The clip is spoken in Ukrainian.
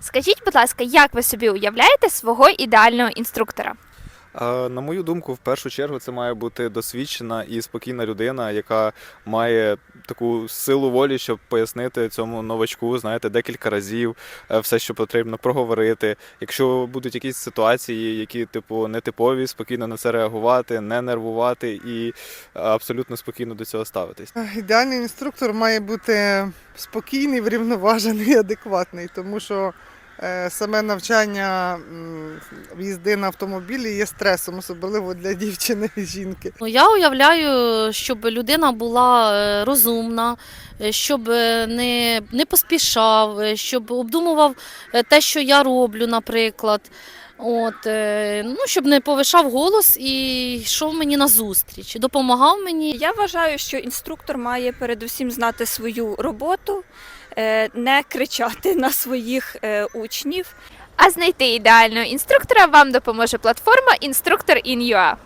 Скажіть, будь ласка, як ви собі уявляєте свого ідеального інструктора? На мою думку, в першу чергу це має бути досвідчена і спокійна людина, яка має таку силу волі, щоб пояснити цьому новачку, знаєте, декілька разів е, все, що потрібно проговорити. Якщо будуть якісь ситуації, які типу нетипові, спокійно на це реагувати, не нервувати і е, абсолютно спокійно до цього ставитись. Ідеальний інструктор має бути спокійний, врівноважений, адекватний, тому що саме навчання їзди на автомобілі є стресом, особливо для дівчини і жінки. Ну, я уявляю, щоб людина була е, розумна, е, щоб е, не, не поспішав, е, щоб обдумував е, те, що я роблю, наприклад. От, е, ну, щоб не повишав голос і йшов мені на зустріч, допомагав мені. Я вважаю, що інструктор має передусім знати свою роботу, е, не кричати на своїх е, учнів. А знайти ідеального інструктора вам допоможе платформа Інструктор in.